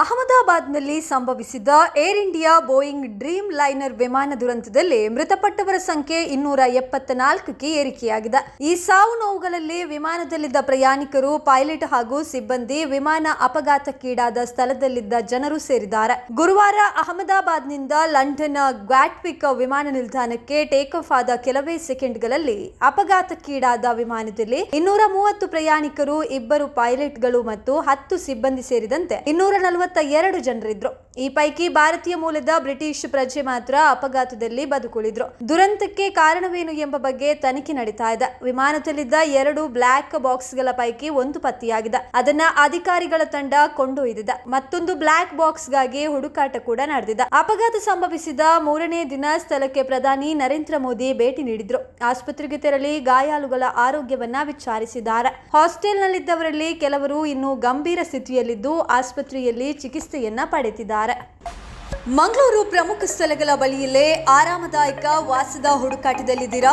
ಅಹಮದಾಬಾದ್ನಲ್ಲಿ ಸಂಭವಿಸಿದ Air India Boeing Dreamliner ವಿಮಾನ ದುರಂತದಲ್ಲಿ ಮೃತಪಟ್ಟವರ ಸಂಖ್ಯೆ ಇನ್ನೂರ ಎಪ್ಪತ್ತ ನಾಲ್ಕಕ್ಕೆ ಏರಿಕೆಯಾಗಿದೆ. ಈ ಸಾವು ನೋವುಗಳಲ್ಲಿ ವಿಮಾನದಲ್ಲಿದ್ದ ಪ್ರಯಾಣಿಕರು, ಪೈಲಟ್ ಹಾಗೂ ಸಿಬ್ಬಂದಿ ವಿಮಾನ ಅಪಘಾತಕ್ಕೀಡಾದ ಸ್ಥಳದಲ್ಲಿದ್ದ ಜನರು ಸೇರಿದ್ದಾರೆ. ಗುರುವಾರ ಅಹಮದಾಬಾದ್ನಿಂದ ಲಂಡನ್ ಗ್ವಾಟ್ವಿಕ್ ವಿಮಾನ ನಿಲ್ದಾಣಕ್ಕೆ ಟೇಕ್ ಆಫ್ ಆದ ಕೆಲವೇ ಸೆಕೆಂಡ್ಗಳಲ್ಲಿ ಅಪಘಾತಕ್ಕೀಡಾದ ವಿಮಾನದಲ್ಲಿ ಇನ್ನೂರ ಮೂವತ್ತು ಪ್ರಯಾಣಿಕರು, ಇಬ್ಬರು ಪೈಲಟ್ಗಳು ಮತ್ತು ಹತ್ತು ಸಿಬ್ಬಂದಿ ಸೇರಿದಂತೆ ಇನ್ನೂರ ನಲವತ್ತ ಎರಡು ಜನರಿದ್ರು. ಈ ಪೈಕಿ ಭಾರತೀಯ ಮೂಲದ ಬ್ರಿಟಿಷ್ ಪ್ರಜೆ ಮಾತ್ರ ಅಪಘಾತದಲ್ಲಿ ಬದುಕುಳಿದ್ರು. ದುರಂತಕ್ಕೆ ಕಾರಣವೇನು ಎಂಬ ಬಗ್ಗೆ ತನಿಖೆ ನಡೀತಾ ಇದೆ. ವಿಮಾನದಲ್ಲಿದ್ದ ಎರಡು ಬ್ಲಾಕ್ ಬಾಕ್ಸ್ಗಳ ಪೈಕಿ ಒಂದು ಪತ್ತೆಯಾಗಿದೆ. ಅದನ್ನ ಅಧಿಕಾರಿಗಳ ತಂಡ ಕೊಂಡೊಯ್ದಿದೆ. ಮತ್ತೊಂದು ಬ್ಲಾಕ್ ಬಾಕ್ಸ್ಗಾಗಿ ಹುಡುಕಾಟ ಕೂಡ ನಡೆದಿದೆ. ಅಪಘಾತ ಸಂಭವಿಸಿದ ಮೂರನೇ ದಿನ ಸ್ಥಳಕ್ಕೆ ಪ್ರಧಾನಿ ನರೇಂದ್ರ ಮೋದಿ ಭೇಟಿ ನೀಡಿದ್ರು. ಆಸ್ಪತ್ರೆಗೆ ತೆರಳಿ ಗಾಯಾಳುಗಳ ಆರೋಗ್ಯವನ್ನ ವಿಚಾರಿಸಿದ್ದಾರೆ. ಹಾಸ್ಟೆಲ್ನಲ್ಲಿದ್ದವರಲ್ಲಿ ಕೆಲವರು ಇನ್ನೂ ಗಂಭೀರ ಸ್ಥಿತಿಯಲ್ಲಿದ್ದು, ಆಸ್ಪತ್ರೆಯಲ್ಲಿ ಚಿಕಿತ್ಸೆಯನ್ನ ಪಡೆದಿದ್ದಾರೆ. ಮಂಗಳೂರು ಪ್ರಮುಖ ಸ್ಥಳಗಳ ಬಳಿಯಲ್ಲೇ ಆರಾಮದಾಯಕ ವಾಸದ ಹುಡುಕಾಟದಲ್ಲಿದ್ದೀರಾ?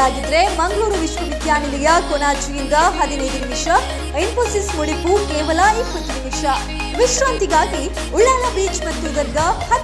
ಉದ್ಯೋಗಿಗಳಾಗಿದ್ರೆ ಮಂಗಳೂರು ವಿಶ್ವವಿದ್ಯಾನಿಲಯ ಕೊನಾಜಿಯಿಂದ ಹದಿನೈದು ನಿಮಿಷ, ಇನ್ಫೋಸಿಸ್ ಮುಡಿಪು ಕೇವಲ ಇಪ್ಪತ್ತು ನಿಮಿಷ. ವಿಶ್ರಾಂತಿಗಾಗಿ ಉಳ್ಳಾಲ ಬೀಚ್ ಮತ್ತು ದರ್ಗಾ